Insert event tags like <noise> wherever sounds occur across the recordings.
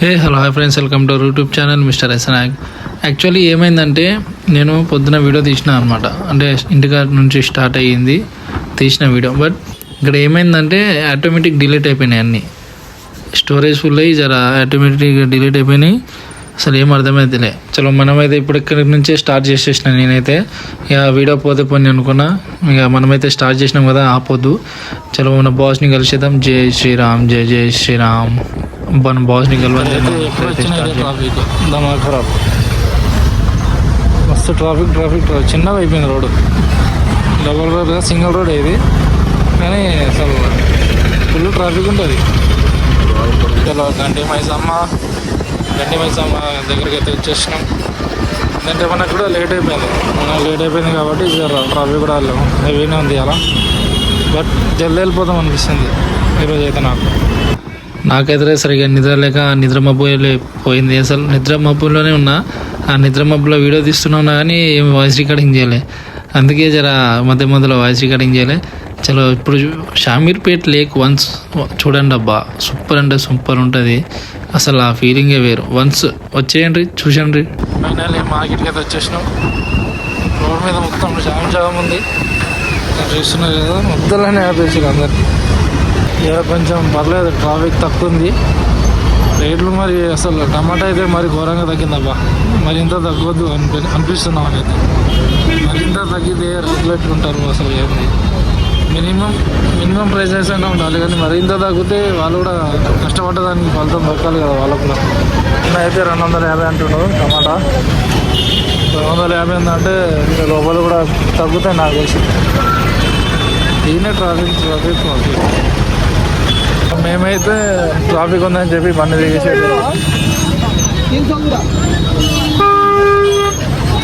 Hey hello hi friends welcome to YouTube channel mister S Nayak actually ఏమైందంటే నేను పొద్దున video తీసిన అనమాట అంటే ఇంటికాడ నుంచి స్టార్ట్ అయ్యింది తీసిన వీడియో బట్ ఇక్కడ ఏమైందంటే ఆటోమేటిక్ డిలీట్ అయిపోయినాయి అన్నీ. స్టోరేజ్ ఫుల్ అయ్యి జర ఆటోమేటిక్ డిలీట్ అయిపోయినాయి. అసలు ఏం అర్థమైతేలే చలో మనమైతే ఇప్పుడు ఇక్కడి నుంచే స్టార్ట్ చేసేసిన నేనైతే. ఇక వీడియో పోతే పోనీ అనుకున్నా. ఇక మనమైతే స్టార్ట్ చేసినాం కదా ఆపొద్దు. చలో మన బాస్ని కలిసేద్దాం. జై శ్రీరామ్ జై జై శ్రీరామ్. మన బాస్ని కలవాలి ట్రాఫిక్ దమా ఖరాబ్ మస్తు ట్రాఫిక్ ట్రాఫిక్ ట్రాఫిక్ చిన్నగా అయిపోయింది road. Double road single road ఇది. కానీ అసలు ఫుల్ ట్రాఫిక్ ఉంటుంది. చలో గంటి మైసమ్మ. గంటి మైసమ్మ దగ్గరికి అయితే వచ్చేసినాం. ఏంటంటే మనకు కూడా లేట్ అయిపోయింది. మనకు లేట్ అయిపోయింది కాబట్టి ట్రాఫిక్ కూడా హెవీనే ఉంది అలా. బట్ జల్దీ వెళ్ళిపోతాం అనిపిస్తుంది ఈరోజు అయితే నాకు. నాకైతే సరిగా నిద్ర లేక నిద్ర మబ్బు పోయింది. అసలు నిద్ర మబ్బులోనే ఉన్నా. ఆ నిద్ర మబ్బులో వీడియో తీస్తున్నా కానీ ఏం వాయిస్ రికార్డింగ్ చేయలే. అందుకే జర మధ్య మధ్యలో వాయిస్ రికార్డింగ్ చేయలే. చలో ఇప్పుడు చూ- షామీర్పేట్ లేక్ వన్స్ చూడండి అబ్బా. సూపర్ అంటే సూపర్ ఉంటుంది. అసలు ఆ ఫీలింగే వేరు. వన్స్ వచ్చేయండి చూసండి ఫైనల్ మార్కెట్కి అయితే వచ్చేసినాం. రోడ్ మీద మొత్తం జామ్ జామ్ ఉంది. చూస్తున్నారు కదా ముద్దలనే ఆపేసారు అందరు. ఇక కొంచెం పర్లేదు ట్రాఫిక్ తక్కువ ఉంది రేట్లు మరి అసలు టమాటా అయితే మరి ఘోరంగా తగ్గిందబ్బా. మరి ఇంత తగ్గొద్దు అనిపి అనిపిస్తుంది నాకైతే. మరి ఇంత తగ్గితే రేట్లు పెట్టుకుంటారు అసలు ఏంది మినిమం మినిమం ప్రైసెస్ అయినా ఉండాలి కానీ మరి ఇంత తగ్గితే వాళ్ళు కూడా కష్టపడ్డదానికి ఫలితం దొరకాలి కదా వాళ్ళకు కూడా. అయితే రెండు వందల యాభై అంటున్నారు టమాటా. రెండు వందల యాభై ఉందంటే ఇంకా లోపల కూడా తగ్గుతాయి నాకు తెలిసి. ఈయన ట్రాఫిక్ ట్రాఫిక్ ట్రాఫిక్ మేమైతే ట్రాఫిక్ ఉందని చెప్పి బండి దిగేసేది.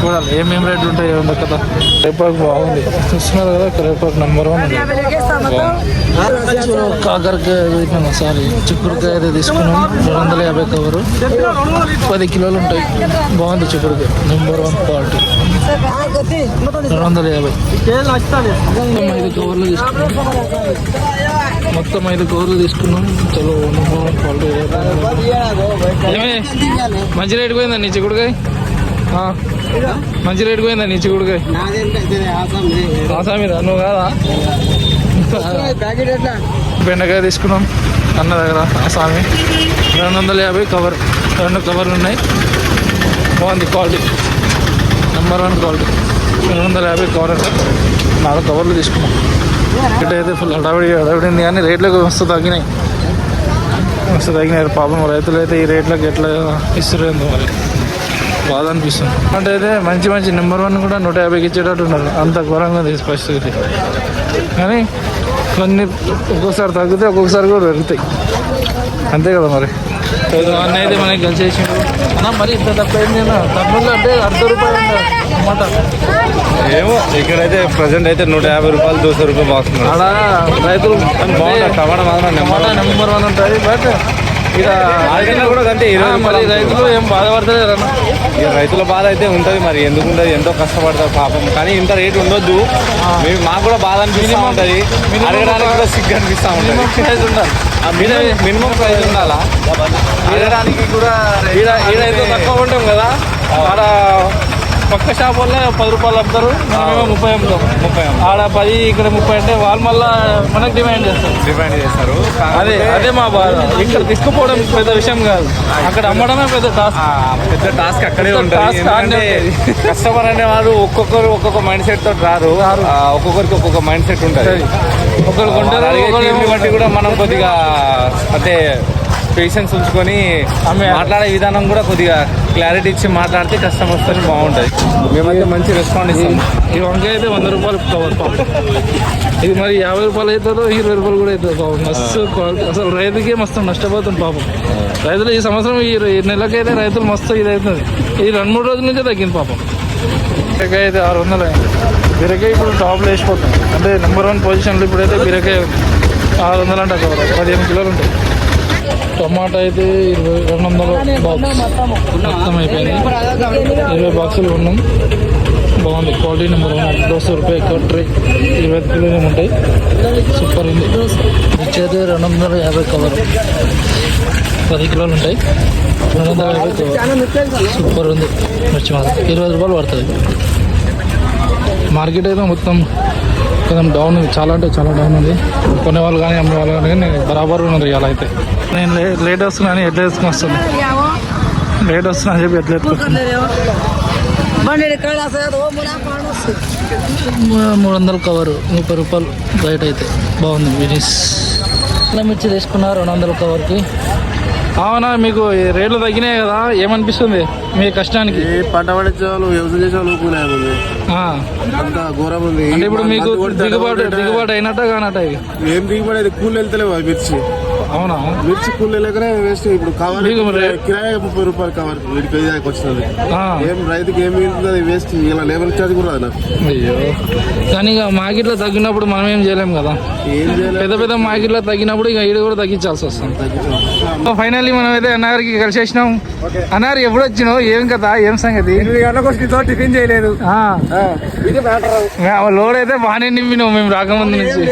చూడాలి. ఏమేమి రేట్లు ఉంటాయి ఏముంది కదా. రేపాకు బాగుంది. చూస్తున్నారు కదా రేపాకు నెంబర్ వన్ ఉంది. కాకరకాయ వేసినాం సారీ. చిక్కుడుకాయ అయితే తీసుకున్నాం. రెండు వందల యాభై కవరు. పది కిలోలు ఉంటాయి. బాగుంది చిక్కుడుకాయ. నెంబర్ వన్ క్వాలిటీ రెండు వందల యాభై. మొత్తం ఐదు కవర్లు తీసుకున్నాం. మొత్తం ఐదు కవర్లు తీసుకున్నాం. చలో నెంబర్ వన్ క్వాలిటీ మంచి రేటు పోయిందా నీ చిక్కుడుకాయ? మంచి రేటు పోయిందా నీ చిక్కుడుకాయ ఆసామిరా నువ్వు కాదా? బెండకాయ తీసుకున్నాం. అన్న దగ్గర ఆసామి. రెండు వందల యాభై కవర్. రెండు కవర్లు ఉన్నాయి. బాగుంది క్వాలిటీ. Number one quality. రెండు వందల యాభై కవర్ అంటే నాలుగు కవర్లు తీసుకున్నాం. ఇక్కడైతే ఫుల్ హడావిడి హడావిడింది కానీ రేట్లకు మస్తు తగ్గినాయి. మస్తు తగ్గినాయి. పాపం రైతులు అయితే ఈ రేట్లకు ఎట్లా ఇస్తున్నారు మరి. బాధ అనిపిస్తుంది అంటే అయితే మంచి మంచి నెంబర్ వన్ కూడా నూట యాభైకి ఇచ్చేటట్టు ఉన్నారు. అంత ఘోరంగా ఉంది పరిస్థితి. కానీ కొన్ని ఒక్కొక్కసారి తగ్గితే ఒక్కొక్కసారి కూడా పెరుగుతాయి. అంతే కదా మరి. అన్న అయితే మనకి కలిసేసిండు అన్న మరి ఇంత తక్కువ ఏంది అన్న తక్కువ అంటే అర్ధ రూపాయలు అన్నమాట ఏమో ఇక్కడైతే ప్రజెంట్ అయితే నూట యాభై రూపాయలు దోశ రూపాయలు బాగుతున్నారు అలా రైతులు బాగుంటుంది టమాటా మాత్రం టమాటా నెంబర్ వన్. ఉంటుంది బట్ ఇక మార్కెట్లో కూడా అంతే మరి రైతులు ఏం బాధపడతలేరు అన్న. ఇక రైతుల బాధ అయితే ఉంటుంది మరి ఎందుకు ఉండదు ఎంతో కష్టపడతారు పాపం. కానీ ఇంత రేట్ ఉండొద్దు. మేము మాకు కూడా బాధ అనిపిస్తూ ఉంటుంది. అడగడానికి కూడా సిగ్గు అనిపిస్తూ ఉంటుంది. ప్రైస్ ఉండాలి. మినిమం ప్రైస్ ఉండాలా? అడగడానికి కూడా ఈడ తక్కువ ఉంటాం కదా. ఆడ పక్క షాప్ వల్ల పది రూపాయలు అమ్ముతారు. మనమేమో ముప్పై అమ్ముతాం. ముప్పై ఆడ పది ఇక్కడ ముప్పై అంటే వాళ్ళు మళ్ళా మనకు డిమాండ్ చేస్తారు. డిమాండ్ చేస్తారు. అదే అదే మా బాధ. ఇక్కడ తీసుకుపోవడం పెద్ద విషయం కాదు. అక్కడ అమ్మడమే పెద్ద టాస్క్. పెద్ద టాస్క్ అక్కడే ఉంటుంది. కస్టమర్ అనేవాడు ఒక్కొక్కరు ఒక్కొక్క మైండ్ సెట్ తోటి రారు. ఒక్కొక్కరికి ఒక్కొక్క మైండ్ సెట్ ఉంటుంది. ఒకరికి ఉంటారు బట్టి కూడా మనం కొద్దిగా అంటే పేషెన్స్ ఉంచుకొని ఆమె- మాట్లాడే విధానం కూడా కొద్దిగా క్లారిటీ ఇచ్చి మాట్లాడితే కస్టమర్స్తో బాగుంటుంది. మేమైతే మంచి రెస్పాండ్ ఇస్తాం. ఈ వంకాయ అయితే వంద రూపాయలు కవర్ పాపం. ఇది మరి యాభై రూపాయలు అవుతుందో ఇరవై రూపాయలు కూడా అవుతుంది పాపం. మస్తు అసలు రైతుకే మస్తు నష్టపోతుంది పాపం. రైతులు ఈ సంవత్సరం ఈ నెలకైతే రైతులు మస్తు ఇది అవుతుంది ఇది రెండు మూడు రోజుల నుంచే తగ్గింది పాపం. బీరకాయ అయితే ఆరు వందలు అయింది. బీరకాయ ఇప్పుడు టాప్లో వేసిపోతుంది. అంటే నెంబర్ వన్ పొజిషన్లో ఇప్పుడైతే బీరకాయ. ఆరు వందలు అంటే పదిహేను కిలోలు ఉంటాయి టమాటా అయితే ఇరవై రెండు వందల బాక్స్ మొత్తం అయిపోయింది ఇరవై బాక్సులు ఉన్నాం బాగుంది. Quality number one. దోశ రూపాయ కట్రీ. ఇరవై ఐదు కిలోలు ఏమో ఉంటాయి. సూపర్ ఉంది. అయితే రెండు వందల యాభై కవర్. పది కిలోలు ఉంటాయి. రెండు వందల యాభై కవర్. సూపర్ ఉంది. మిర్చి మాత్రం. ఇరవై రూపాయలు పడుతుంది. మార్కెట్ అయితే మొత్తం కొంచెం డౌన్ ఉంది. చాలా అంటే చాలా డౌన్ ఉంది. కొనే వాళ్ళు కానీ అమ్మే వాళ్ళు కానీ బరాబర్ ఉన్నారు ఇలా అయితే. నేను లేట్ వస్తున్నాను ఎట్లా వేసుకుని వస్తుంది? లేట్ వస్తున్నా అని చెప్పి ఎట్లా మూడు వందలు కవర్ ముప్పై రూపాయలు రైట్ అయితే. బాగుంది బిజినెస్ ఇలా మిర్చి తీసుకున్నా రెండు వందల కవర్కి. అవునా మీకు ఈ రేట్లు తగ్గినాయి కదా ఏమనిపిస్తుంది మీ కష్టానికి? పంట పండించే వాళ్ళు వ్యవసాయం చేసే వాళ్ళు ఊపుకునే ఉంది. ఆ, అంత ఘోరం ఉంది. అంటే ఇప్పుడు మీకు దిగుబాటు దిగుబాటు అయినట్ట కానట్ట ఏం దిగుబడి కూలి వెళ్తలేవు మిర్చి. అవునా? మిర్చి కూలి వెళ్ళకనే వేస్ట్. ఇప్పుడు మరి- కిరాయి ముప్పై రూపాయలు కవర్ వీడి కేజీకి వచ్చినది. ఏం రైతుకి ఏం మిగులుతుంది అది వేస్ట్. ఇలా లేబర్ ఛార్జ్ కూడా రాదు నాకు. అయ్యో. కానీ ఇక మార్కెట్లో తగ్గినప్పుడు మనం ఏం చేయలేం కదా. ఏం చేయలేదు పెద్ద పెద్ద మార్కెట్లో తగ్గినప్పుడు ఇక ఈడు కూడా తగ్గించాల్సి వస్తుంది. ఫైనల్లీ మనం అయితే అన్నగారికి కలిసేసినాం అన్నారు ఎప్పుడు వచ్చినావు? ఏం కదా ఏం సంగతి? టిఫిన్ చేయలేదు. లోడ్ అయితే బాగానే నింపినావు మేము రాకముందు నుంచి.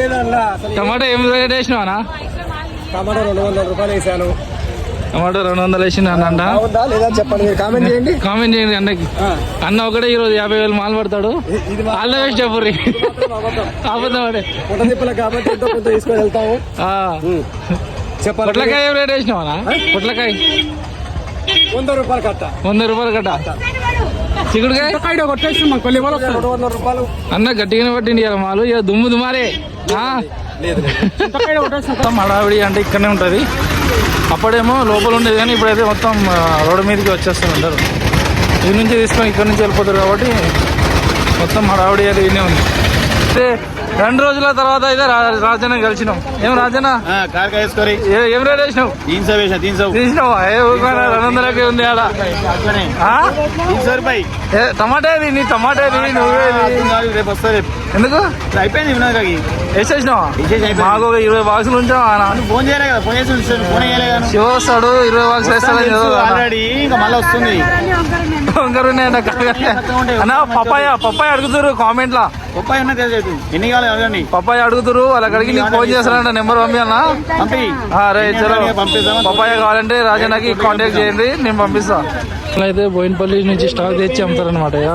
టమాటా ఏం రేట్ వేసినావు టమాటా రెండు వందల రూపాయలు వేసాను టమాటా రెండు వందలు వేసిన అన్న బాగుందా లేదా చెప్పండి మీరు కామెంట్ చేయండి. కామెంట్ చేయండి అన్నకి అన్న ఒకటే ఈరోజు యాభై వేలు మాల్ పడతాడు. వాళ్ళ వేసి చెప్పుర్రి అబద్ధం. అడే పొట్ట తిప్పలు కాబట్టి ఎంతో కొంత తీసుకొని వెళ్తాము. ఆ. చెప్పాలి. పొట్లకాయ ఏం రేట్ వేసినావు పొట్లకాయ. వంద రూపాయలు కట్ట. వంద రూపాయలు కట్ట. చిక్కుడుకాయ కొట్టేసి మాకు కొల్లి రెండు వందల రూపాయలు. అన్న గట్టిగానే పట్టింది ఇవాళ మాలు. ఇక దుమ్ము దుమారే ఆ? హడావిడి అంటే ఇక్కడనే ఉంటుంది. అప్పుడేమో లోపల ఉండేది కానీ ఇప్పుడైతే మొత్తం రోడ్డు మీదకి వచ్చేస్తూ ఉంటారు. ఈ నుంచి తీసుకొని ఇక్కడ నుంచి వెళ్ళిపోతారు కాబట్టి మొత్తం హడావిడి అది ఇన్నే ఉంది. అయితే రెండు రోజుల తర్వాత అయితే రాజన్న కలిసినాం ఏం రాజన్న? కార్ వేసుకొని ఏ- రేట్ వేసినావు? తీన్ సో వేసిన తీన్ సో తీసినావా? రెండు వందలకే ఉంది ఆడ. ఆ? తీన్ సో రూపాయి. ఏ, టమాటా ఏది? నీ టమాటా ఏది? నువ్వేది రేపు వస్తా రేపు. ఎందుకు? అయిపోయింది వినోదకి వేసేసినావా. మాకు ఒక ఇరవై బాక్సులు ఉంచాం ఆయన ఫోన్ చేయలే కదా ఫోన్ చేసి ఉంచాను. ఫోన్ చేయలేదు శివ వస్తాడు ఇరవై బాక్సులు వేస్తాడు ఆల్రెడీ ఇంకా మళ్ళీ వస్తుంది. అన్న పప్పాయ పప్పాయ అడుగుతారు కామెంట్ లా ముప్పై ఉన్న తెలియదు ఎన్ని కావాలి అడగండి. పప్పాయ అడుగుతారు వాళ్ళకి అడిగి నీకు ఫోన్ చేస్తారంట నెంబర్ పంపి అన్న పంపి. ఆ, రే చలో. పప్పాయ కావాలంటే రాజన్నకి కాంటాక్ట్ చేయండి నేను పంపిస్తా. అట్లా అయితే బోయినపల్లి నుంచి స్టాక్ తెచ్చి అమ్ముతారనమాట ఇక.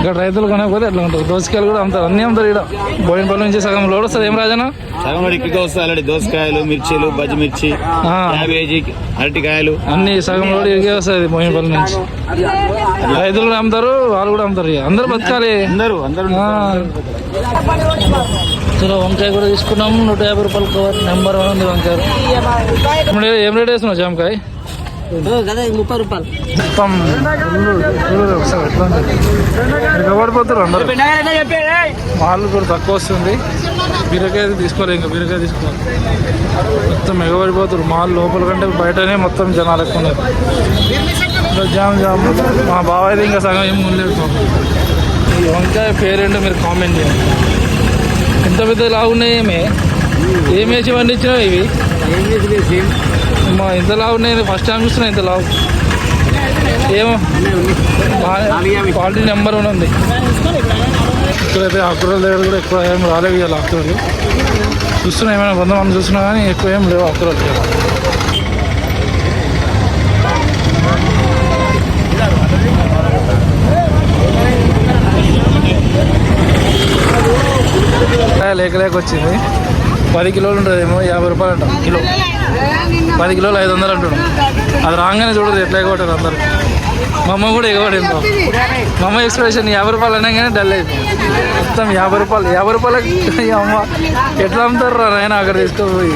ఇక్కడ రైతులు కొనకపోతే అట్లా ఉంటారు దోసకాయలు కూడా అమ్ముతారు అన్ని అమ్ముతారు ఇక్కడ. బోయినపల్లి నుంచి సగం లోడ్ వస్తుంది. ఏం రాజన్న? సగం ఇక్కడికి ఆల్రెడీ. దోసకాయలు మిర్చీలు బజ్జి మిర్చి. క్యాబేజీ అరటికాయలు. అన్ని సగం లోడ్ ఇరిగే వస్తుంది బోయినపల్లి నుంచి. రైతులు కూడా అమ్ముతారు వాళ్ళు కూడా అమ్ముతారు అందరూ బతకాలి. అందరూ అందరూ వంకాయ కూడా తీసుకున్నాం నూట యాభై రూపాయలు కవర్. నెంబర్ వన్ ఉంది వంకాయ. ఏం రేట్ వేస్తున్నావు జామకాయ? కదా ముప్పై రూపాయలు. మొత్తం ఒకసారి ఎట్లా అందరు? మాల్ కూడా తక్కువ వస్తుంది. బీరకాయ తీసుకోవాలి ఇంకా బీరకాయ తీసుకోవాలి మొత్తం ఎగబడిపోతారు మాల్ లోపల కంటే బయటనే మొత్తం జనాలు ఎక్కువ ఉన్నారు. ఇంకా జామ్ జామ్. మా బావ అయితే ఇంకా సగం ఏం ఉండలేదు పాపం. ఈ వంకాయ పేరేంటో మీరు కామెంట్ చేయండి. ఎంత పెద్ద లావు ఉన్నాయి ఏమే ఏం వేసి పండించినావు ఇవి మా ఇంత లావు నేను ఫస్ట్ టైం చూస్తున్నా ఇంత లావు. ఏమో క్వాలిటీ నెంబర్ వన్ ఉంది. ఇక్కడైతే ఆకుకూరల దగ్గర కూడా ఎక్కువ ఏం రాలేవు ఇవాళ ఆకుకూరలు. చూస్తున్నా ఏమైనా కొంతమంది చూస్తున్నా కానీ ఎక్కువ ఏం లేవు ఆకుకూరలు ఇవాళ. లేక లేక వచ్చింది. పది కిలోలు ఉంటుంది ఏమో యాభై రూపాయలు అంట కిలో. పది కిలోలు ఐదు వందలు అంటున్నాం అది రాగానే చూడదు ఎట్లా ఎగబడ్డారు అందరు. మా అమ్మ కూడా ఎగబడింది. మా అమ్మ ఎక్స్ప్రెషన్ యాభై రూపాయలు అనగానే డల్ అయిపోయింది. మొత్తం యాభై రూపాయలు యాభై రూపాయలకి ఈ అమ్మ ఎట్లా అమ్ముతారు రా నాయన అక్కడ తీసుకుపోయి.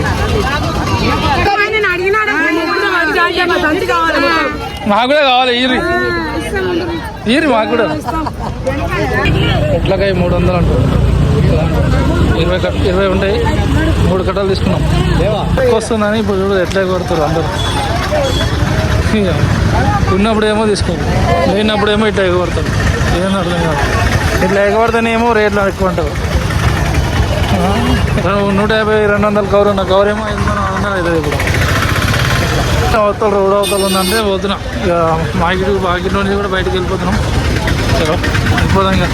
మాకు కూడా కావాలి ఈరి. ఈరి మాకు కూడా. ఎట్లకాయ మూడు వందలు అంటుంది ఇరవై కట్ ఇరవై ఉంటాయి. మూడు కట్టలు తీసుకున్నాం. ఎక్కువ వస్తుందని ఇప్పుడు చూడు ఎట్లా కొడతారు అందరు. ఉన్నప్పుడు ఏమో తీసుకోరు. లేనప్పుడు ఏమో ఇట్లా ఎగబడతారు. ఏం అర్థం కాదు. ఇట్లా ఎగబడితేనేమో రేట్లు ఎక్కువ అంటారు. ఆ, నూట యాభై రెండు వందల కవర్ ఉన్న కవర్ ఏమో ఐదు వందలు అవుతుంది ఇప్పుడు. అవతల రోడ్ అవతల ఉందంటే పోతున్నాం ఇక మార్కెట్ మార్కెట్ నుంచి కూడా బయటకు వెళ్ళిపోతున్నాం. చలో వెళ్ళిపోదాం ఇంకా.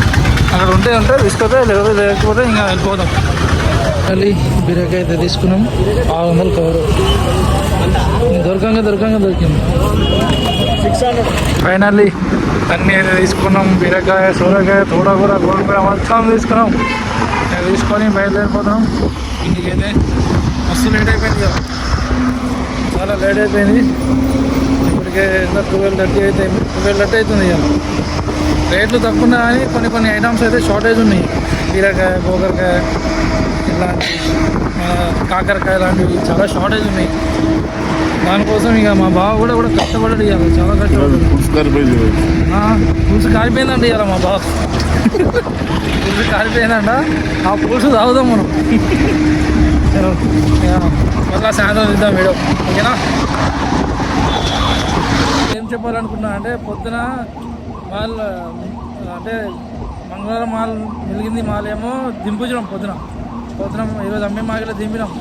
అక్కడ ఉంటే ఉంటే తీసుకొస్తే లేకపోతే లేకపోతే ఇంకా వెళ్ళిపోదాం. మళ్ళీ బీరకాయ అయితే తీసుకున్నాం. ఆరు వందలు కవరు. దొరకంగా దొరకంగా దొరికింది. ఫైనల్లీ అన్నీ అయితే తీసుకున్నాం. బీరకాయ సూరకాయ తోడకూర గోడకూర మొత్తం తీసుకున్నాం. తీసుకొని బయలుదేరిపోతున్నాం. ఇంటికైతే మస్తు లేట్ అయిపోయింది కదా. చాలా లేట్ అయిపోయింది. ఇప్పటికే ట్వెల్వ్ థర్టీ అయితే ట్వెల్వ్ థర్టీ అవుతుంది ఇక రేట్లు తక్కువ ఉన్నా కానీ కొన్ని కొన్ని ఐటమ్స్ అయితే షార్టేజ్ ఉన్నాయి. బీరకాయ గోకరకాయ ఇలాంటి కాకరకాయ లాంటివి చాలా షార్టేజ్ ఉన్నాయి. దానికోసం ఇక మా బావ కూడా కూడా కష్టపడ్డాడు ఇవాళ చాలా కష్టపడ్డాడు. పులుసు కాలిపోయిందండి ఇవాళ మా బావ. పులుసు కాలిపోయిందంట ఆ పులుసు తాగుదాం మనం. మళ్ళా సాయంత్రం ఇద్దాం వీడియో. ఓకేనా? ఏం చెప్పాలనుకున్నా అంటే పొద్దున మాల్ అంటే మంగళవారం మాల్ మిలిగింది మాల్ ఏమో దింపుతున్నాం పొద్దున. పొద్దున ఈరోజు అమ్మే మాగిలో దింపినాం.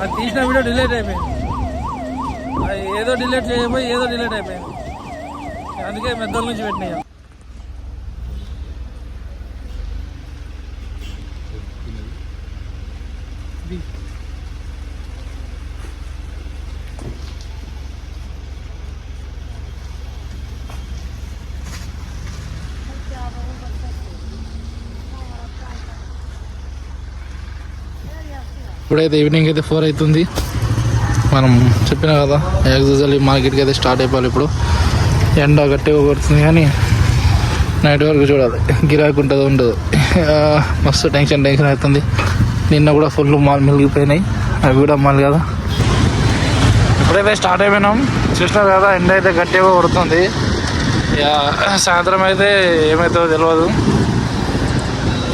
అది తీసిన వీడియో డిలేట్ అయిపోయింది. అది ఏదో డిలేట్ చేయబోయి ఏదో డిలేట్ అయిపోయింది. అందుకే మెద్దల నుంచి పెట్టినాయి. ఇప్పుడైతే ఈవినింగ్ అయితే ఫోర్ అవుతుంది. మనం చెప్పిన కదా యాక్చువల్లీ మార్కెట్కి అయితే స్టార్ట్ అయిపోవాలి ఇప్పుడు. ఎండ గట్టిగా కొడుతుంది కానీ నైట్ వరకు చూడాలి. గిరాకు ఉంటుందో ఉండదు. మస్తు టెన్షన్ టెన్షన్ అవుతుంది. నిన్న కూడా ఫుల్ మాల్ మిలిగిపోయినాయి అవి కూడా మాల్ కదా. ఇప్పుడైతే స్టార్ట్ అయిపోయినాం. చూసినారు కదా ఎండ అయితే గట్టిగా కొడుతుంది. ఇక సాయంత్రం అయితే ఏమవుతుందో తెలియదు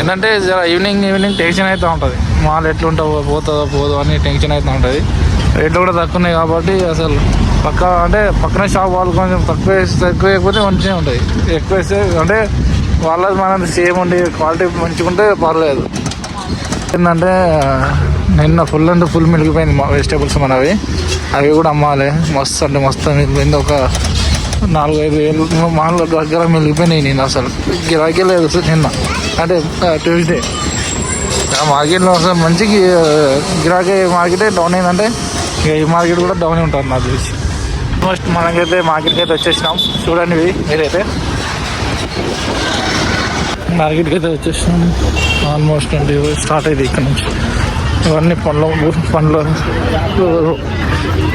ఏంటంటే జర ఈవినింగ్ ఈవినింగ్ టెన్షన్ అయితే ఉంటుంది. మాల్ ఎట్లుంటో పోతుందో పోదో అని టెన్షన్ అవుతూ ఉంటుంది. రేట్లు కూడా తక్కువన్నాయి కాబట్టి అసలు పక్క అంటే పక్కన షాప్ వాళ్ళు కొంచెం తక్కువ వేసి తక్కువ వేయకపోతే మంచిగా ఉంటుంది. ఎక్కువ వేస్తే అంటే వాళ్ళది మన సేమ్ ఉండి క్వాలిటీ మంచిగా ఉంటే పర్లేదు. ఏంటంటే నిన్న ఫుల్ అంటే ఫుల్ మిగిలిపోయింది మా వెజిటేబుల్స్ మనవి. అవి కూడా అమ్మాలి. మస్తు అంటే మస్తు మిగిలిపోయింది. ఒక నాలుగు ఐదు వేలు మాల దగ్గర మిగిలిపోయినాయి నేను అసలు. గిరాకీ లేదు నిన్న. అంటే ట్యూస్డే మార్కెట్లో అసలు మంచి గిరాకీ మార్కెటే డౌన్ అయిందంటే ఇక ఈ మార్కెట్ కూడా డౌన్ ఉంటుంది నాకు తెలిసి. ఆల్మోస్ట్ మనకైతే మార్కెట్కి అయితే వచ్చేసినాం. చూడండి ఇవి మీరైతే. మార్కెట్కి అయితే వచ్చేసినాం. ఆల్మోస్ట్ అండి స్టార్ట్ అయితే ఇక్కడ నుంచి. ఇవన్నీ పండ్లు పండ్లు.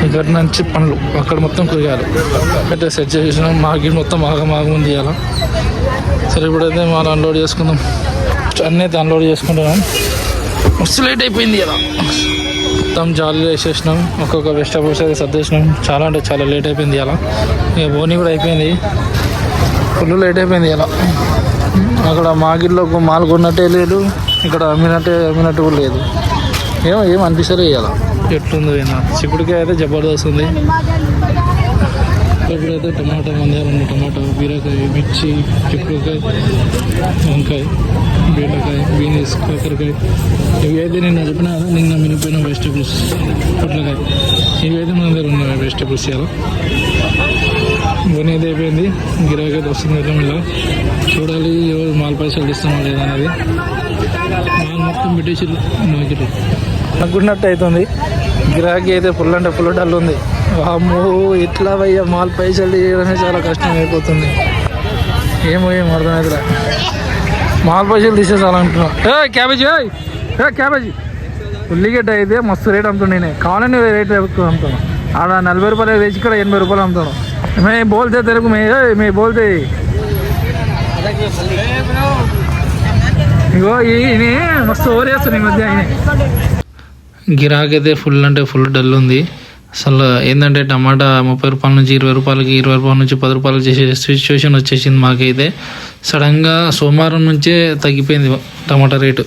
ఇక్కడ నుంచి పండ్లు అక్కడ మొత్తం కూరగాయలు అయితే సెట్ చేసినాం మార్కెట్ మొత్తం ఆగమాగం ఉంది ఇవాళ. సరే ఇప్పుడైతే మనం అన్లోడ్ చేసుకుందాం. అన్నీ అయితే చేసుకుంటున్నాం. మస్తు లేట్ అయిపోయింది కదా. మొత్తం జాలీలో వేసేసినాం ఒక్కొక్క వెజిటబుల్స్ అయితే సర్దేసినాం. చాలా అంటే చాలా లేట్ అయిపోయింది అలా. ఇక బోని కూడా అయిపోయింది. ఫుల్ లేట్ అయిపోయింది ఇలా అక్కడ మాగిల్లో ఒక మాల్ కొన్నట్టే లేదు. ఇక్కడ అమ్మినట్టే అమ్మినట్టు కూడా లేదు. ఏమో ఏం అనిపిస్తలే ఇలా ఎట్లుంది అయినా చిక్కుడికాయ అయితే జబర్దస్త్ ఉంది. ఇప్పుడైతే టమాటా మంది రెండు టమాటా బీరకాయ మిర్చి చిక్కుడుకాయ వంకాయ. బీరకాయ బీన్స్ కాకరకాయ ఇవి అయితే నిన్న చెప్పిన నిన్న మినిపోయిన వెజిటబుల్స్ పొట్లకాయ. ఇవైతే మన దగ్గర ఉన్నాయి వెజిటబుల్స్ ఇలా ఇవన్నీ అయిపోయింది. గిరాకీ అయితే వస్తుంది కదా ఇలా చూడాలి ఎవరు మాల్ పైసలు ఇస్తామో లేదా అనేది మాల్ మొత్తం పెట్టేసి మార్కెట్ అనుకున్నట్టు అవుతుంది గిరాకీ అయితే ఫుల్ అంటే ఫుల్ డల్ ఉంది. అమ్మో ఇట్లా భయ్య మాల్ పైసలు చేయడమే చాలా కష్టం అయిపోతుంది ఏమో ఏం అర్థమవుతుందా మాల్ పైసలు తీసేసాలనుకున్నా ఏ క్యాబేజీ ఏ క్యాబేజీ. ఉల్లిగడ్డ అయితే మస్తు రేట్ అమ్ముతుండే నేను. కావాలని రేట్ ఎక్కువ అమ్ముతాను ఆడ నలభై రూపాయలు వేసి ఇక్కడ ఎనభై రూపాయలు అమ్ముతాను మే బోల్తే తెలుగు మే మే బోల్తే. ఇగో ఈయన మస్తు ఓరేస్తుంది ఈ మధ్య ఆయన గిరాకీ అయితే ఫుల్ అంటే ఫుల్ డల్ ఉంది. అసలు ఏంటంటే టమాటా ముప్పై రూపాయల నుంచి ఇరవై రూపాయలకి ఇరవై రూపాయల నుంచి పది రూపాయలు చేసే సిచ్యువేషన్ వచ్చేసింది మాకైతే. సడన్గా సోమవారం నుంచే తగ్గిపోయింది టమాటా రేటు.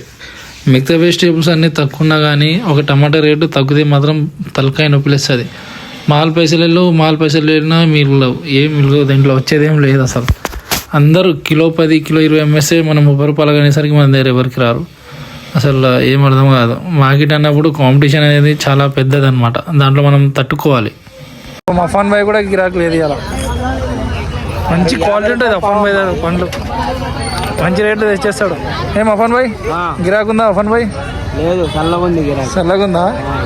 మిగతా వెజిటేబుల్స్ అన్నీ తక్కువన్నా కానీ ఒక టమాటా రేటు తగ్గితే మాత్రం తలకాయ నొప్పిలేస్తుంది మాల్ పైసలు మాల్ పైసలు వెళ్ళినా మిగులవు. ఏం మిగులవు దీంట్లో వచ్చేది ఏం లేదు అసలు. అందరూ కిలో పది కిలో ఇరవై ఎంఎస్ఏ మనం ముప్పై రూపాయలు కానీసరికి మన దగ్గర ఎవరికి రారు. అసలు ఏం అర్థం కాదు. మార్కెట్ అన్నప్పుడు కాంపిటీషన్ అనేది చాలా పెద్దదన్నమాట. దాంట్లో మనం తట్టుకోవాలి. మా ఫన్ బాయ్ కూడా గిరాకు లేదు ఇలా మంచి క్వాలిటీ ఉంటుంది అఫాన్ బాయ్ దగ్గర పండ్లు. మంచి రేట్లు తెచ్చేస్తాడు. ఏం అఫాన్ బాయ్? గిరాకు ఉందా అఫాన్ బాయ్? లేదు చల్లగా ఉంది గిరాకీ. చల్లగా ఉందా?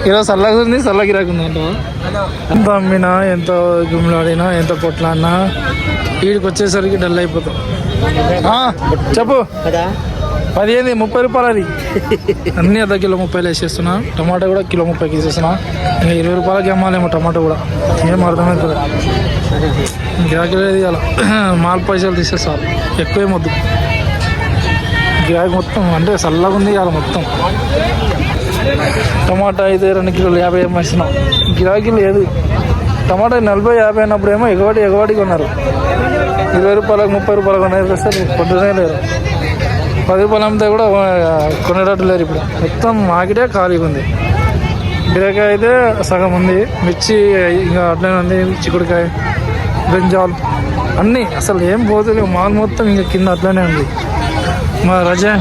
ఈరోజు చల్లగా ఉంది చల్ల గిరాకు ఉంది అంట ఎంత అమ్మినా ఎంత గుమ్లాడినా ఎంత పొట్లాడినా వీడికి వచ్చేసరికి డల్ అయిపోతాం. చెప్పు. పదిహేను ముప్పై రూపాయలు అది. అన్ని అర్ధ కిలో ముప్పైలు వేసేస్తున్నా. టమాటా కూడా కిలో ముప్పైకి వేసేస్తున్నా. ఇంకా ఇరవై రూపాయలకి అమ్మాలేమో టమాటా కూడా. ఏం అర్థమవుతుంది గిరాకీ లేదు అలా మాల్ పైసలు తీసేస్తారు ఎక్కువ వద్దు. గిరాకీ మొత్తం అంటే చల్లగా ఉంది ఇవాళ మొత్తం. టమాటా అయితే రెండు కిలోలు యాభై అమ్మేస్తున్నాం గిరాకీ లేదు. టమాటా నలభై యాభై అన్నప్పుడేమో ఎగవాటి ఎగవాటికి కొన్నారు ఇరవై రూపాయలకు ముప్పై రూపాయలకు కొన్నారు అసలు పొద్దునే లేరు పది అమ్మితే కూడా కొనేటట్టు లేరు ఇప్పుడు. మొత్తం మాకిడే ఖాళీగా ఉంది బీరకాయ అయితే సగం ఉంది. మిర్చి ఇంకా అట్లనే ఉంది. చిక్కుడుకాయ బ్రింజాల్ అన్నీ అసలు ఏం పోతలేవు. మాల్ మొత్తం ఇంకా కింద అట్లనే ఉంది. మా రజా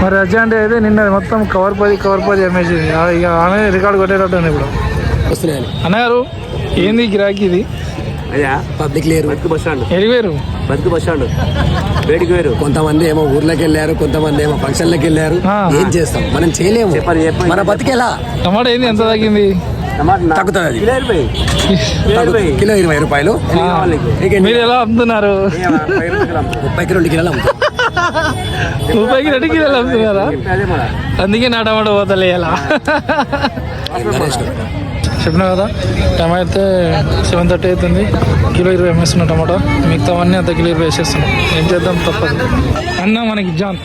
మా రజా అంటే అయితే నిన్న మొత్తం కవర్ పది కవర్ పది అమ్మేసింది. ఇక ఆమె రికార్డు కొట్టేటట్టు ఉంది ఇప్పుడు. అన్నగారు ఏంది గిరాకీ ఇది? అయ్యా? పబ్లిక్ లేరు. బతుకు బస్ స్టాండ్. ఎడివేరు బతుకు బస్ స్టాండ్. వేడికి వేరు. కొంతమంది ఏమో ఊర్లోకి వెళ్ళారు కొంతమంది ఏమో ఫంక్షన్లకు వెళ్ళారు. ఏం చేస్తాం? మనం చేయలేము. చెప్పండి, చెప్పండి. మన బతికేలా? టమాటా ఏంది? ఎంత తగ్గింది? తగ్గుతుంది అది. కిలో ఇరవై. రూపాయలు. మీరు ఎలా అమ్ముతున్నారు. ముప్పైకి రెండు కిలోలు అమ్ముతాం ముప్పైకి రెండు కిలోలు అమ్ముతున్నారా? అందుకే నా టమాటా పోతలే ఎలా చెప్పినా కదా? టమాట అయితే సెవెన్ థర్టీ అవుతుంది. కిలో ఇరవై వేస్తున్నా టమాటా. మిగతావన్నీ అంత కిలో ఇరవై వేసేస్తున్నాం. ఏం చేద్దాం? తప్పదు. అన్న మనకి జాన్.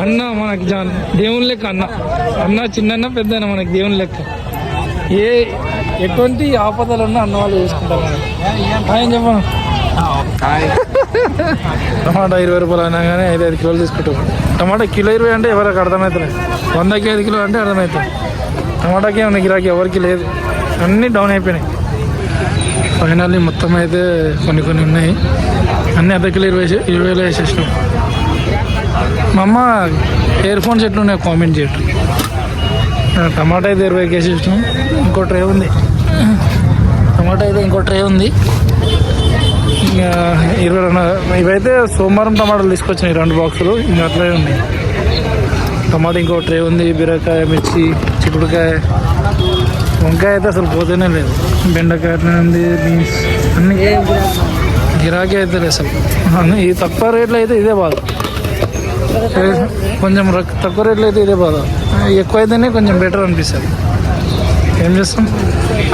అన్న మనకి జాన్. దేవుని లెక్క అన్న. అన్న చిన్న పెద్ద మనకి దేవుని లెక్క. ఏ ఎటువంటి ఆపదలు ఉన్నా అన్న వాళ్ళు చేసుకుంటారు. ఏం ఆయన చెప్పను? టమాటా ఇరవై రూపాయలు అయినా కానీ ఐదు ఐదు కిలోలు తీసుకుంటాం. టమాటా కిలో ఇరవై అంటే ఎవరికి అర్థమవుతుంది వందకి ఐదు కిలో అంటే అర్థమవుతుంది టమాటాకి ఏమైనా గిరాకీ ఎవరికి లేదు. అన్నీ డౌన్ అయిపోయినాయి. ఫైనల్లీ మొత్తం అయితే కొన్ని కొన్ని ఉన్నాయి. అన్నీ అర్ధ కిలో ఇరవై ఇరవై వేలు వేసేసినాం. మా అమ్మ ఇయర్ ఫోన్స్ ఎట్లున్నాయి కామెంట్ చేయటం టమాటా అయితే ఇరవైకి వేసేసినాం. ఇంకో ట్రే ఉంది. టమాటా అయితే ఇంకో ట్రే ఉంది. ఇంకా ఇరవై రెండు ఇవైతే సోమవారం టమాటాలు తీసుకొచ్చినాయి రెండు బాక్సులు ఇంకా అట్లే ఉన్నాయి. టమాటా ఇంకో ట్రే ఉంది బీరకాయ మిర్చి. చిక్కుడుకాయ వంకాయ అయితే అసలు పోతేనే లేదు బెండకాయ అట్లనే ఉంది బీన్స్ అన్ని గిరాకీ అయితే లేదు అసలు అన్ని ఈ తక్కువ రేట్లో అయితే ఇదే బాధ కొంచెం రక్- తక్కువ రేట్లో అయితే ఇదే బాధ ఎక్కువ అయితేనే కొంచెం బెటర్ అనిపిస్తుంది ఏం చేస్తాం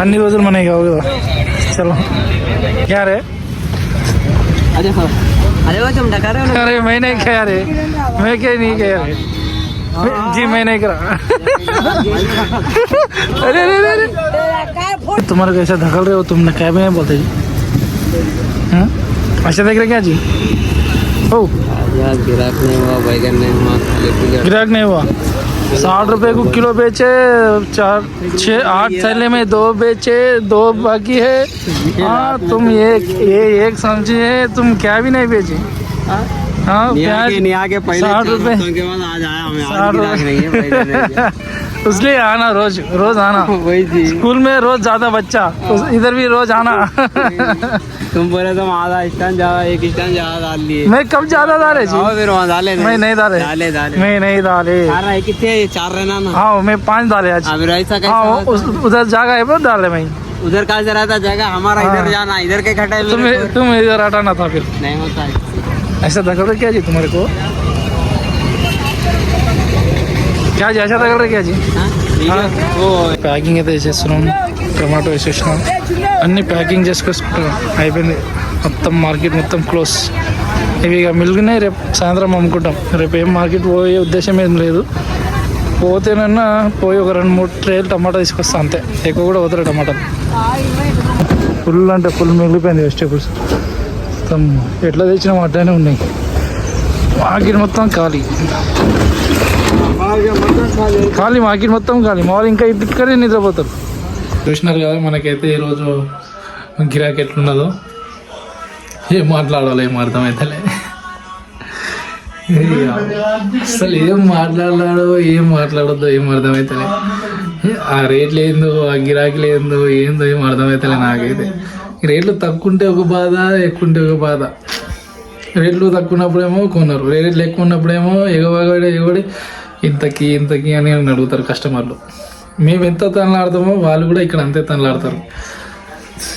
అన్ని రోజులు మనకి కావు కదా చలో యారే అదే సార్ అదే కొంచెం డకారే अरे मैं नहीं खाया रे मैं क्या नहीं खाया रे <laughs> जी, मैं नहीं करा। <laughs> अरे अरे अरे तुम्हारे तुम्हारा कैसा धकल रहे हो तुमने कैब में बोलते जी। हाँ? अच्छा देख रहे क्या जी? ओ। ग्राहक नहीं हुआ। बैगन नहीं हुआ ग्राहक नहीं हुआ साठ रुपए को किलो बेचे, चार छः आठ थैले में दो बेचे, दो बाकी है। हाँ तुम ये ये एक समझिए तुम क्या भी नहीं बेचे। हाँ? हाँ साठ रुपए। हफ्तों के बाद आज आया हमें साठ आज गिराक नहीं है पैसे नहीं है। इसलिए आना रोज रोज आना। <laughs> वही थी स्कूल में रोज ज़्यादा बच्चा इधर भी रोज आना। <laughs> तुम बोले तुम आधा स्टैंड ज़्यादा एक स्टैंड ज़्यादा डाल लिए। मैं कब ज़्यादा डाले जी? फिर वहाँ डाले मैं नहीं डाले। डाले डाले। मैं नहीं डाले। चार रहे कितने चार रहना ना। हाँ मैं पाँच डाले आज। ऐसा हाँ उधर जगह है वो डाले मैं। उधर कहाँ से रहता जगह हमारा हाँ। इधर जाना इधर के को तुम इधर हटाना था फिर। नहीं होता है। ऐसा दखल रहे क्या जी तुम्हारे को क्या जी ऐसा दखल रहे क्या जी हाँ? ठीक है वो ప్యాకింగ్ అయితే వేసేస్తున్నాం టమాటో వేసేసినాం అన్ని ప్యాకింగ్ చేసుకొసుకుంటాం అయిపోయింది మొత్తం మార్కెట్ మొత్తం క్లోజ్ ఇవి ఇక మిగిలినాయి రేపు సాయంత్రం అమ్ముకుంటాం రేపు ఏం మార్కెట్ పోయే ఉద్దేశం ఏం లేదు పోతేనన్నా పోయి ఒక రెండు మూడు ట్రేలు టమాటా తీసుకొస్తా అంతే ఎక్కువ కూడా పోతారు టమాటాలు ఫుల్ అంటే ఫుల్ మిగిలిపోయింది వెజిటేబుల్స్ మొత్తం ఎట్లా తెచ్చినాం అట్లనే ఉన్నాయి. మార్కెట్ మొత్తం ఖాళీ. ఖాళీ మార్కెట్ మొత్తం ఖాళీ. మామూలు ఇంకా ఇక్కడే నిద్రపోతారు. చూసినారు కదా మనకైతే ఈరోజు గిరాకీ ఎట్లున్నదో. ఏం మాట్లాడాలో ఏం అర్థమవుతలే అసలు ఏం మాట్లాడాలో ఏం మాట్లాడొద్దో ఏం అర్థమవుతలే ఆ రేట్లు ఏందో ఆ గిరాకీలు ఏందో ఏందో ఏం అర్థమవుతలే నాకైతే. రేట్లు తక్కువ ఉంటే ఒక బాధ ఎక్కువ ఉంటే ఒక బాధ. రేట్లు తక్కువ ఉన్నప్పుడేమో కొన్నారు రేట్లు ఎక్కువ ఉన్నప్పుడేమో ఎగబడి ఎగబడి ఇంతకి ఇంతకి అని అని అడుగుతారు కస్టమర్లు. మేము ఎంత తనలాడతామో వాళ్ళు కూడా ఇక్కడ అంతే తనలాడతారు.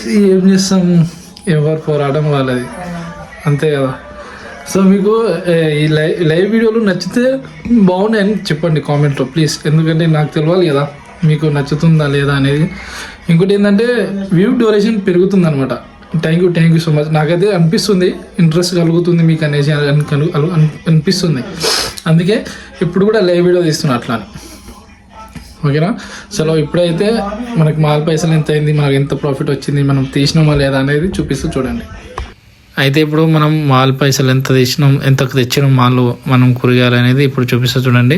ఏం చేస్తాం? ఎవరు పోరాటం వాళ్ళది. అంతే కదా. సో మీకు ఈ లైవ్ లైవ్ వీడియోలు నచ్చితే బాగున్నాయని చెప్పండి కామెంట్లో ప్లీజ్. ఎందుకంటే నాకు తెలియాలి కదా మీకు నచ్చుతుందా లేదా అనేది. ఇంకోటి ఏంటంటే వ్యూ డ్యూరేషన్ పెరుగుతుంది అనమాట thank you thank you so much నాకైతే అనిపిస్తుంది ఇంట్రెస్ట్ కలుగుతుంది మీకు అనేసి అనిపిస్తుంది. అందుకే ఇప్పుడు కూడా లైవ్ వీడియో తీస్తున్నా అట్లా ఓకేనా? సో ఇప్పుడైతే మనకి మాల్ పైసలు ఎంత అయింది మనకు ఎంత ప్రాఫిట్ వచ్చింది మనం తీసినామా లేదా అనేది చూపిస్తూ చూడండి. అయితే ఇప్పుడు మనం మాల్ పైసలు ఎంత తీసినాం ఎంత తెచ్చినాం మాల్ మనం కూరగాయలు అనేది ఇప్పుడు చూపిస్తూ చూడండి.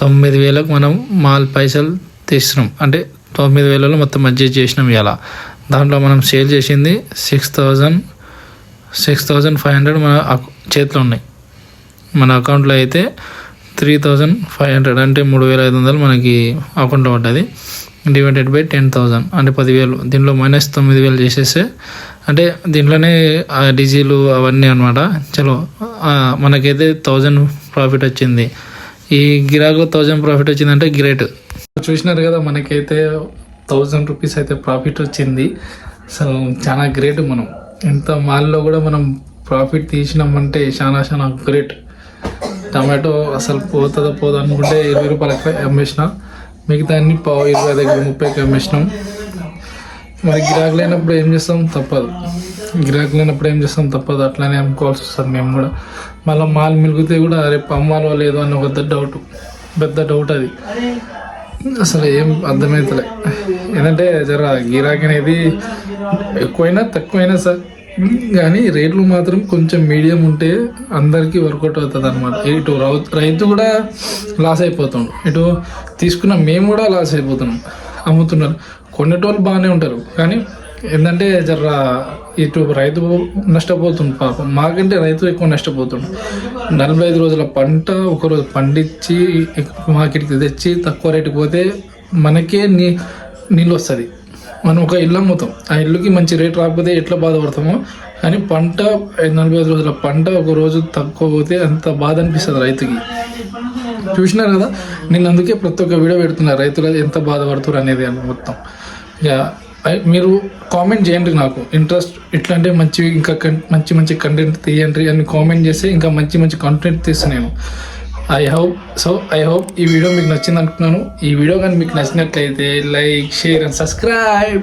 తొమ్మిది వేలకు మనం మాల్ పైసలు తీసినాం. అంటే తొమ్మిది వేలలో మొత్తం అడ్జస్ట్ చేసినాం ఇలా దాంట్లో మనం సేల్ చేసింది six thousand six thousand five hundred మన చేతిలో ఉన్నాయి. మన అకౌంట్లో అయితే త్రీ థౌజండ్ ఫైవ్ హండ్రెడ్ అంటే మూడు వేల ఐదు వందలు మనకి అకౌంట్లో ఉంటుంది డివైడెడ్ బై టెన్ థౌజండ్ అంటే పదివేలు దీంట్లో మైనస్ తొమ్మిది వేలు చేసేస్తే అంటే దీంట్లోనే ఆ డీజిల్ అవన్నీ అనమాట చలో మనకైతే థౌజండ్ ప్రాఫిట్ వచ్చింది. ఈ గిరాకులో థౌజండ్ ప్రాఫిట్ వచ్చిందంటే గ్రేట్ చూసినారు కదా మనకైతే థౌజండ్ రూపీస్ అయితే ప్రాఫిట్ వచ్చింది. అసలు చాలా గ్రేట్ మనం. ఎంత మాల్లో కూడా మనం ప్రాఫిట్ తీసినామంటే చాలా చాలా గ్రేట్ టమాటో అసలు పోతుందో పోదు అనుకుంటే ఇరవై రూపాయలకి అమ్మేసిన. మిగతా అన్ని పావు ఇరవై దగ్గర ముప్పైకి అమ్మేసినాం. మరి గిరాకు లేనప్పుడు ఏం చేస్తాం? తప్పదు. గిరాకు లేనప్పుడు ఏం చేస్తాం? తప్పదు. అట్లానే అమ్ముకోవాల్సి వస్తుంది మేము కూడా. మళ్ళీ మాల్ మిలిగితే కూడా రేపు అమ్మాలో లేదో అని ఒక పెద్ద డౌట్ పెద్ద డౌట్ అది. అసలు ఏం అర్థమవుతలే ఏంటంటే జర గిరాకీ అనేది ఎక్కువైనా తక్కువైనా సార్. కానీ రేట్లు మాత్రం కొంచెం మీడియం ఉంటే అందరికీ వర్కౌట్ అవుతుంది అనమాట ఇటు రైతు కూడా లాస్ అయిపోతాడు. ఇటు తీసుకున్న మేము కూడా లాస్ అయిపోతున్నాం. అమ్ముతున్నారు. కొనేటోళ్ళు బాగానే ఉంటారు. కానీ ఏంటంటే జర ఇటు రైతు నష్టపోతుంది పాపం. మాకంటే రైతు ఎక్కువ నష్టపోతుండు. నలభై ఐదు రోజుల పంట ఒకరోజు పండించి మార్కెట్కి తెచ్చి తక్కువ రేటుకి పోతే మనకే నీ నీళ్ళు వస్తుంది. మనం ఒక ఇల్లు అమ్ముతాం. ఆ ఇల్లుకి మంచి రేట్ రాకపోతే ఎట్లా బాధపడతామో? కానీ పంట నలభై ఐదు రోజుల పంట ఒక రోజు తక్కువ పోతే అంత బాధ అనిపిస్తుంది రైతుకి. చూసినారు కదా? నేను అందుకే ప్రతి ఒక్క వీడియో పెడుతున్నా రైతులు ఎంత బాధపడుతున్నారు అనేది మొత్తం. ఇక మీరు కామెంట్ చేయండి నాకు. ఇంట్రెస్ట్ ఇట్లాంటి మంచి ఇంకా మంచి మంచి కంటెంట్ తీయండి అని కామెంట్ చేస్తే ఇంకా మంచి మంచి కంటెంట్ తీస్తాను నేను. I hope so I hope ఈ వీడియో మీకు నచ్చింది అనుకున్నాను ఈ వీడియో కానీ మీకు నచ్చినట్లయితే లైక్ షేర్ అండ్ సబ్స్క్రైబ్